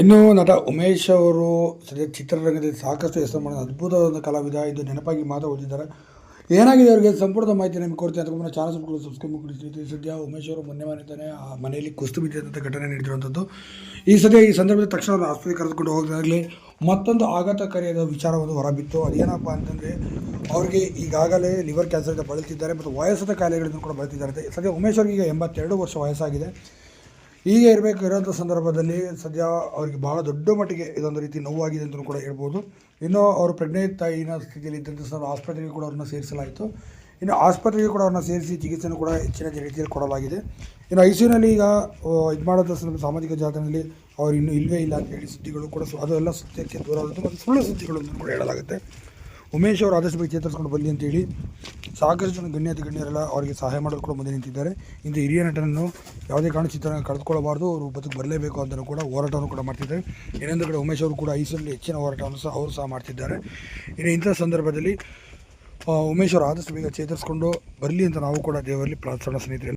ಇನ್ನು ನಟ ಉಮೇಶ್ ಅವರು ಸದ್ಯ ಚಿತ್ರರಂಗದಲ್ಲಿ ಸಾಕಷ್ಟು ಹೆಸರು ಮಾಡಿದ ಅದ್ಭುತವಾದ ಕಲಾವಿದ ಇದು ನೆನಪಾಗಿ ಮಾತು ಓದಿದ್ದಾರೆ. ಏನಾಗಿದೆ ಅವರಿಗೆ? ಸಂಪೂರ್ಣ ಮಾಹಿತಿ ನಿಮಗೆ ಕೊಡ್ತೀನಿ. ಅದಕ್ಕೆ ಚಾನಲ್ ಸಬ್ಸ್ಕ್ರೈಬ್ ಸಬ್ಸ್ಕ್ರೈಬ್ ಮಾಡಿ ಸದ್ಯ ಉಮೇಶ್ ಅವರು ಮೊನ್ನೆ ಮನೆ ಆ ಮನೆಯಲ್ಲಿ ಕುಸ್ತು ಬಿದ್ದಂಥ ಘಟನೆ ನಡೆದಿರುವಂಥದ್ದು ಈ ಸದ್ಯ ಈ ಸಂದರ್ಭದಲ್ಲಿ ತಕ್ಷಣ ಅವರು ಆಸ್ಪತ್ರೆ ಕರೆದುಕೊಂಡು ಹೋಗೋದಾಗಲಿ, ಮತ್ತೊಂದು ಆಘಾತಕಾರಿಯಾದ ವಿಚಾರವನ್ನು ಹೊರಬಿತ್ತು. ಅದೇನಪ್ಪ ಅಂತಂದರೆ, ಅವರಿಗೆ ಈಗಾಗಲೇ ಲಿವರ್ ಕ್ಯಾನ್ಸರಿಂದ ಬಳಲ್ತಿದ್ದಾರೆ ಮತ್ತು ವಯಸ್ಸಾದ ಕಾಯಿಲೆಗಳನ್ನು ಕೂಡ ಬಳಲ್ತಿದ್ದಾರೆ ಸದ್ಯ ಉಮೇಶ್ ಅವರಿಗೆ ಈಗ ಎಂಬತ್ತೆರಡು ವರ್ಷ ವಯಸ್ಸಾಗಿದೆ. ಹೀಗೆ ಇರಬೇಕು ಇರೋಂಥ ಸಂದರ್ಭದಲ್ಲಿ ಸದ್ಯ ಅವರಿಗೆ ಬಹಳ ದೊಡ್ಡ ಮಟ್ಟಿಗೆ ಇದೊಂದು ರೀತಿ ನೋವಾಗಿದೆ ಅಂತಲೂ ಕೂಡ ಹೇಳ್ಬೋದು. ಇನ್ನು ಅವರು ಪ್ರೆಗ್ನೆಂಟ್ ತಾಯಿನ ಸ್ಥಿತಿಯಲ್ಲಿ ಇದ್ದಂಥ ಸಂದರ್ಭ ಆಸ್ಪತ್ರೆಗೆ ಕೂಡ ಅವ್ರನ್ನ ಸೇರಿಸಲಾಯಿತು. ಇನ್ನು ಆಸ್ಪತ್ರೆಗೆ ಕೂಡ ಅವ್ರನ್ನ ಸೇರಿಸಿ ಚಿಕಿತ್ಸೆಯನ್ನು ಕೂಡ ಹೆಚ್ಚಿನ ರೀತಿಯಲ್ಲಿ ಕೊಡಲಾಗಿದೆ. ಇನ್ನು ಐ ಸಿಯುನಲ್ಲಿ ಈಗ ಇದು ಮಾಡೋದ್ರ ಸಂದರ್ಭ ಸಾಮಾಜಿಕ ಜಾಲತಾಣದಲ್ಲಿ ಅವರು ಇನ್ನೂ ಇಲ್ಲವೇ ಇಲ್ಲ ಅಂತ ಹೇಳಿ ಸುದ್ದಿಗಳು ಕೂಡ ಅದೆಲ್ಲ ಸತ್ಯಕ್ಕೆ ದೂರ ಆಗುತ್ತೆ. ಮತ್ತು ಸುಳ್ಳು ಸುದ್ದಿಗಳು ಕೂಡ ಹೇಳಲಾಗುತ್ತೆ. ಉಮೇಶ್ ಅವರು ಆದಷ್ಟು ಬೇಗ ಚೇತರಿಸ್ಕೊಂಡು ಬನ್ನಿ ಅಂತೇಳಿ ಸಾಕಷ್ಟು ಜನ ಗಣ್ಯಾತಿ ಗಣ್ಯರೆಲ್ಲ ಅವರಿಗೆ ಸಹಾಯ ಮಾಡಲು ಕೂಡ ಮುಂದೆ ನಿಂತಿದ್ದಾರೆ. ಇಂದು ಹಿರಿಯ ನಟನನ್ನು ಯಾವುದೇ ಕಾರಣ ಚಿತ್ರ ಕಳೆದುಕೊಳ್ಳಬಾರ್ದು, ಅವರು ಬದುಕು ಬರಲೇಬೇಕು ಅಂತಲೂ ಕೂಡ ಹೋರಾಟವನ್ನು ಕೂಡ ಮಾಡ್ತಿದ್ದಾರೆ. ಇನ್ನೊಂದು ಕಡೆ ಉಮೇಶ್ ಅವರು ಕೂಡ ಐಸಲ್ಲಿ ಹೆಚ್ಚಿನ ಹೋರಾಟವನ್ನು ಸಹ ಅವರು ಸಹ ಮಾಡ್ತಿದ್ದಾರೆ. ಇನ್ನು ಇಂಥ ಸಂದರ್ಭದಲ್ಲಿ ಉಮೇಶ್ ಅವರು ಆದಷ್ಟು ಬೇಗ ಚೇತರಿಸ್ಕೊಂಡು ಬರಲಿ ಅಂತ ನಾವು ಕೂಡ ದೇವರಲ್ಲಿ ಪ್ರಾರ್ಥನಾ ಸ್ನೇಹಿತರೆ